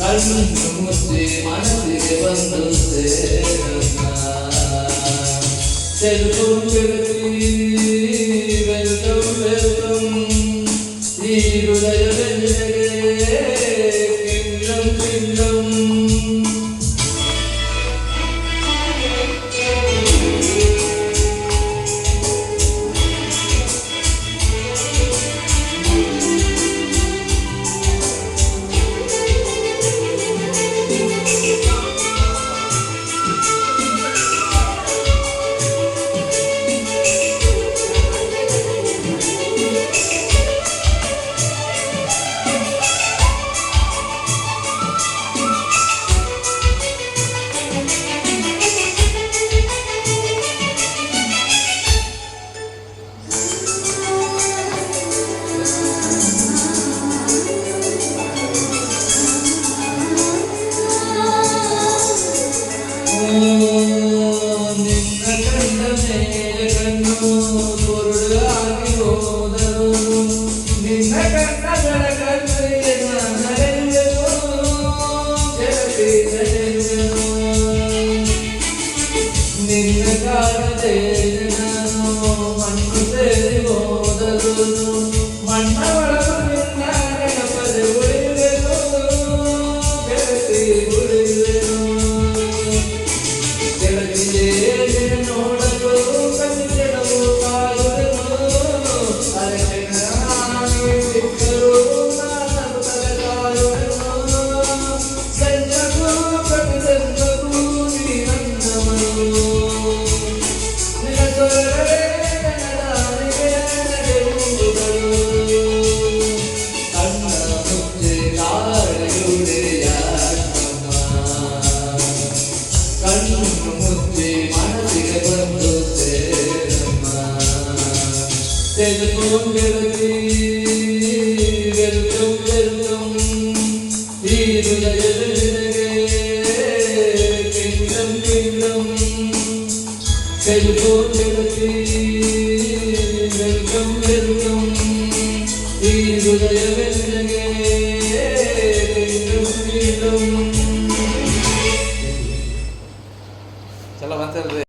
ಕಣ್ಣು ಮುಚ್ಚಿ ಮನಸ್ಸಿಗೆ ಬಂದು ಸೇರಮ್ಮ Senhor, Nigga, തെരുപ്പും കിടക്കി വെല്ലും വെല്ലും ഈ കിങ്കം കിങ്കം തെരുപ്പും കിടക്കി വെൽക്കം വെല്ലും ഈ ഹൃദയമെന്നകേ കിങ്കം കിങ്കം